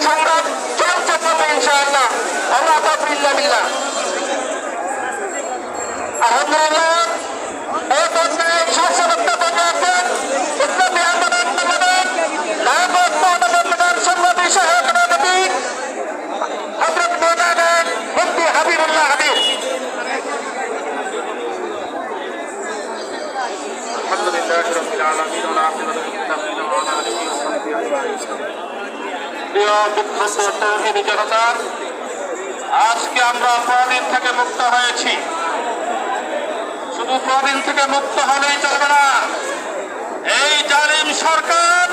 خيرا كم تطلب ان شاء الله وما تطلب الا بالله الحمد لله الحمد لله رب العالمين والعاقبة للمتقين وعلى آله وصحبه أجمعين প্রিয় তৌহিদি জনতা আজকে আমরা প্রদিন থেকে মুক্ত হয়েছি। শুধু প্রদিন থেকে মুক্ত হলেই চলবে না। এই জালিম সরকার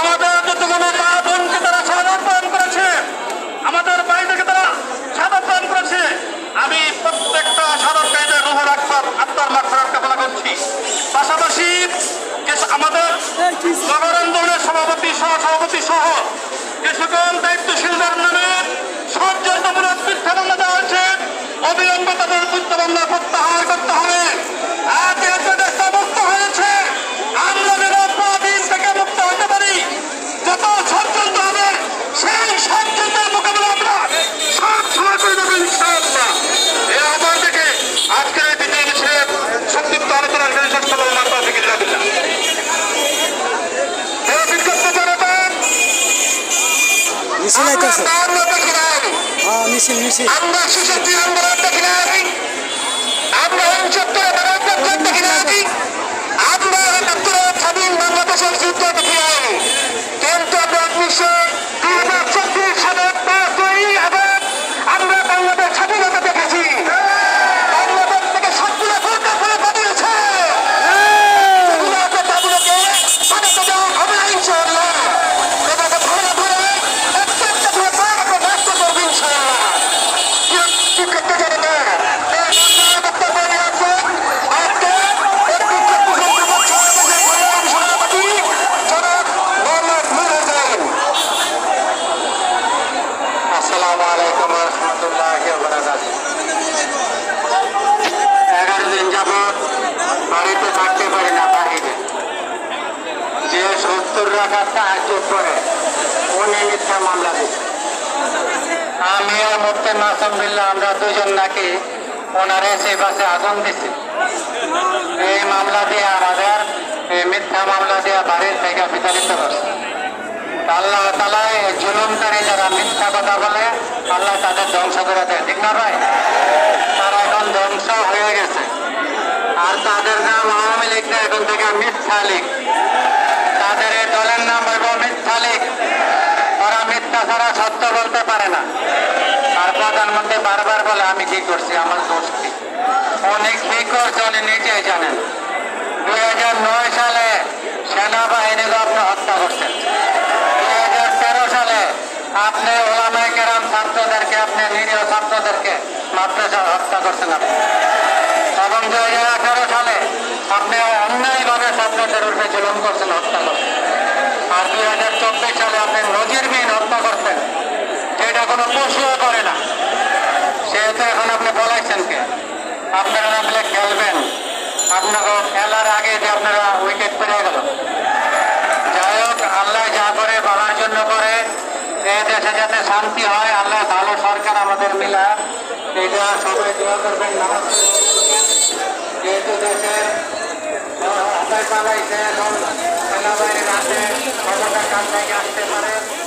আমাদের যতগুলো মা বোনকে তারা সাদা পান করেছে আমাদের বাড়িটাকে তারা সাদা পান করেছে আমি প্রত্যেকটা সাধারণ কায়দের রুহ রাখবার আত্মার মাত্রার কামনা করছি। পাশাপাশি আমাদের নগর আন্দোলনের সভাপতি সহ সভাপতি সহ যে সকল দায়িত্বশীলদের নামে ষড়যন্ত্রমূলক মিথ্যা মামলা দেওয়া হয়েছে অবিলম্বে তাদের মিথ্যা মামলা প্রত্যাহার করতে নাই। হ্যাঁ মিছিল মিছিল আমরা শিশুটি আন্দোলন দেখি নাই আমরা দেখি নাই আমরা সত্তর সাহায্য করে। উনি মিথ্যা মামলা দিচ্ছে। আমি আর মুক্তি মাসুম বিল্লাহ আমরা দুজন নাকি ওনারে সেই পাশে আগুন দিচ্ছি এই মামলা দিয়ে আমাদের এই মিথ্যা মামলা দিয়ে বাড়ির থেকে বিতাড়িত করছে আল্লাহ তালা এই জুলুমকারী যারা মিথ্যা কথা বলে, আল্লাহ তাদের ধ্বংস করে দেয়। ঠিক না ভাই? তারা এখন ধ্বংস হয়ে গেছে। আর তাদের নাম আওয়ামী লীগ এখন থেকে মিথ্যা লীগ। তাদের দলের নাম হইব মিথ্যা লীগ। ওরা মিথ্যা ছাড়া সত্য বলতে পারে না। আর প্রধানমন্ত্রী বারবার বলে, আমি কি করছি? আমার দোষ কি? উনি কি করছে নিজেই জানেন, দুই হাজার নয় সালে সেনাবাহিনীকে আপনি হত্যা করছেন। দুই হাজার তেরো সালে আপনি ওলামাই কেরাম ছাত্রদেরকে, আপনি নিরীহ ছাত্রদেরকে মাদ্রাসা হত্যা করছেন আপনি। এবং দুই হাজার আঠারো সালে আপনি ছাত্রদের উপরে জুলুম করছেন হত্যা আর দুই হাজার চব্বিশ সালে আপনি নজিরবিহীন হত্যা করছেন। যেটা কোনো পশুও করে না। সেহেতু এখন আপনি বলাইছেন কে? আপনারা না বলে খেলবেন আপনাকে খেলার আগে যে আপনারা উইকেট পেরে গেল যাই হোক, আল্লাহ যা করে বলার জন্য করে। এই দেশে যাতে শান্তি হয়, আল্লাহ ভালো সরকার আমাদের মিলা এটা সবাই দোয়া করবেন, নামাজ যেহেতু দেশের পালাইছে এখন সেনাবাহিনীর হাতে ক্ষমতার কাছ থেকে আসতে পারে।